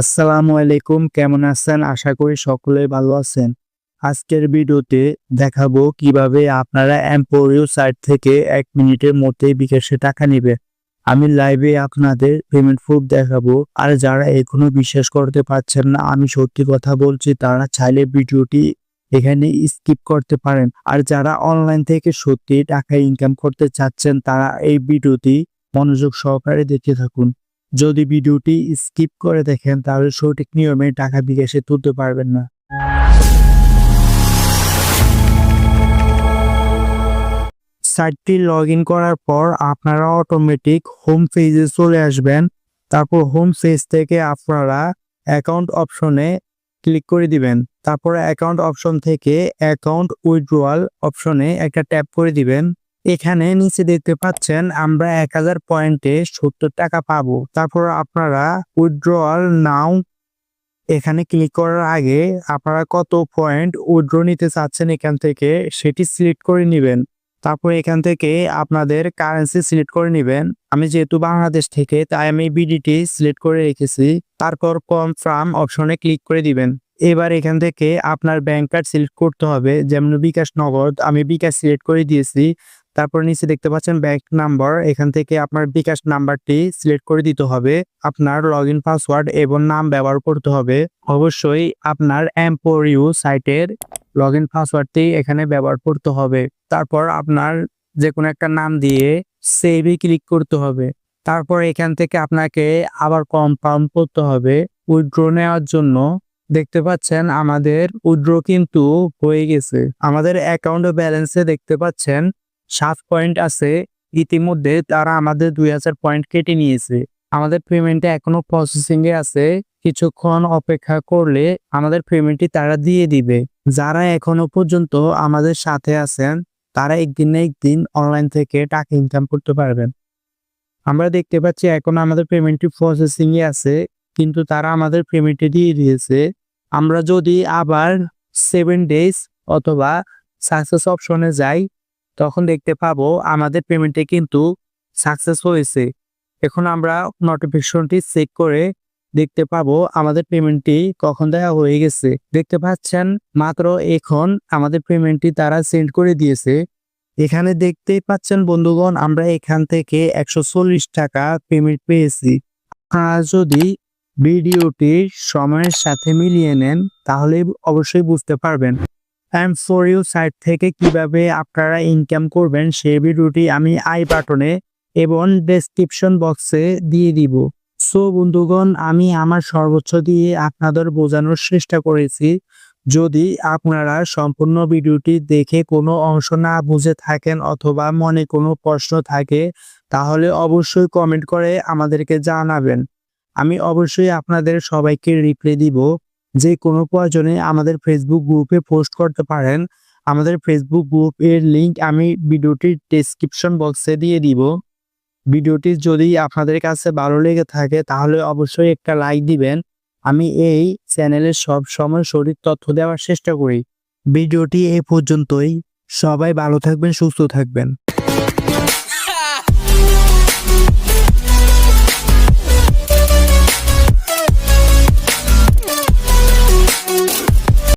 আসসালামু আলাইকুম, কেমন আছেন? আশা করি সকলে ভালো আছেন। আজকের ভিডিওতে দেখাবো কীভাবে আপনারা এম্পোরিও সাইট থেকে এক মিনিটের মধ্যে বিকাশে টাকা নেবে আমি লাইভে আপনাদের পেমেন্ট প্রুফ দেখাবো। আর যারা এখনও বিশ্বাস করতে পারছেন না, আমি সত্যি কথা বলছি, তারা চাইলে ভিডিওটি এখানে স্কিপ করতে পারেন। আর যারা অনলাইন থেকে সত্যি টাকা ইনকাম করতে চাচ্ছেন, তারা এই ভিডিওটি মনোযোগ সহকারে দেখতে থাকুন। যদি ভিডিওটি স্কিপ করে দেখেন, তাহলে সঠিক নিয়মে টাকা বিকাশে তুলতে পারবেন না। সাইটটি লগ ইন করার পর আপনারা অটোমেটিক হোম পেজে চলে আসবেন। তারপর হোম পেজ থেকে আপনারা অ্যাকাউন্ট অপশনে ক্লিক করে দিবেন। তারপর অ্যাকাউন্ট অপশন থেকে অ্যাকাউন্ট উইথড্রোয়াল অপশনে একটা ট্যাপ করে দিবেন। এখানে নিচে দেখতে পাচ্ছেন, আমরা এক হাজার পয়েন্টে সত্তর টাকা পাবো। তারপর আপনারা উইথড্রয়াল নাও এখানে ক্লিক করার আগে আপনারা কত পয়েন্ট উইথড্র নিতে চাচ্ছেন এখান থেকে সেটি সিলেক্ট করে নেবেন। তারপর এখান থেকে আপনাদের কারেন্সি সিলেক্ট করে নেবেন। আমি যেহেতু বাংলাদেশ থেকে, তাই আমি বিডিটি সিলেক্ট করে রেখেছি। তারপর কনফার্ম অপশনে ক্লিক করে দিবেন। এবার এখান থেকে আপনার ব্যাংক কার্ড সিলেক্ট করতে হবে। যেমন বিকাশ নগদ, আমি বিকাশ সিলেক্ট করে দিয়েছি। তারপর নিচে দেখতে পাচ্ছেন ব্যাংক নাম্বার এখান থেকে আপনার বিকাশ নাম্বারটি সিলেক্ট করে দিতে হবে, আপনার লগ ইন পাসওয়ার্ড এবং নাম ব্যবহার করতে হবে। অবশ্যই আপনার এম্পোরিউ সাইটের লগ ইন পাসওয়ার্ডটি এখানে ব্যবহার করতে হবে। তারপর আপনার যে কোনো একটা নাম দিয়ে সেভে ক্লিক করতে হবে। তারপর এখান থেকে আপনাকে আবার কনফার্ম করতে হবে উইথড্র নেওয়ার জন্য। দেখতে পাচ্ছেন আমাদের উইথড্র কিন্তু হয়ে গেছে। আমাদের অ্যাকাউন্ট ব্যালেন্সে দেখতে পাচ্ছেন সাত পয়েন্ট আছে। ইতিমধ্যে তারা আমাদের দুই হাজার পয়েন্ট কেটে নিয়েছে। আমাদের পেমেন্টটা এখনও প্রসেসিং এ আছে। কিছুক্ষণ অপেক্ষা করলে আমাদের পেমেন্টটি তারা দিয়ে দিবে। যারা এখনও পর্যন্ত আমাদের সাথে আছেন, তারা একদিন না একদিন অনলাইন থেকে টাকা ইনকাম করতে পারবেন। আমরা দেখতে পাচ্ছি এখন আমাদের পেমেন্টটি প্রসেসিং এ আছে, কিন্তু তারা আমাদের পেমেন্টটি দিয়ে দিয়েছে। আমরা যদি আবার সেভেন ডেজ অথবা সাকসেস অপশনে যাই তখন দেখতে পাবো আমাদের পেমেন্টে কিন্তু সাকসেস হয়েছে। এখন আমরা নোটিফিকেশনটি চেক করে দেখতে পাবো আমাদের পেমেন্টটি কখন দেওয়া হয়ে গেছে। দেখতে পাচ্ছেন, মাত্র এখন আমাদের পেমেন্টটি তারা সেন্ড করে দিয়েছে। এখানে দেখতেই পাচ্ছেন বন্ধুগণ, আমরা এখান থেকে একশো চল্লিশ টাকা পেমেন্ট পেয়েছি। আপনারা যদি ভিডিওটি সময়ের সাথে মিলিয়ে নেন, তাহলে অবশ্যই বুঝতে পারবেন। অ্যান্ড ফর ইউ সাইট থেকে কীভাবে আপনারা ইনকাম করবেন সেই ভিডিওটি আমি আই বাটনে এবং ডেসক্রিপশন বক্সে দিয়ে দিব। সো বন্ধুগণ, আমি আমার সর্বোচ্চ দিয়ে আপনাদের বোঝানোর চেষ্টা করেছি। যদি আপনারা সম্পূর্ণ ভিডিওটি দেখে কোনো অংশ না বুঝে থাকেন অথবা মনে কোনো প্রশ্ন থাকে, তাহলে অবশ্যই কমেন্ট করে আমাদেরকে জানাবেন। আমি অবশ্যই আপনাদের সবাইকে রিপ্লাই দিব। যে কোনো প্রয়োজনে আমাদের ফেসবুক গ্রুপে পোস্ট করতে পারেন। আমাদের ফেসবুক গ্রুপের লিঙ্ক আমি ভিডিওটির ডেসক্রিপশন বক্সে দিয়ে দিব। ভিডিওটি যদি আপনাদের কাছে ভালো লেগে থাকে, তাহলে অবশ্যই একটা লাইক দিবেন। আমি এই চ্যানেলে সব সময় সঠিক তথ্য দেওয়ার চেষ্টা করি। ভিডিওটি এই পর্যন্তই। সবাই ভালো থাকবেন, সুস্থ থাকবেন।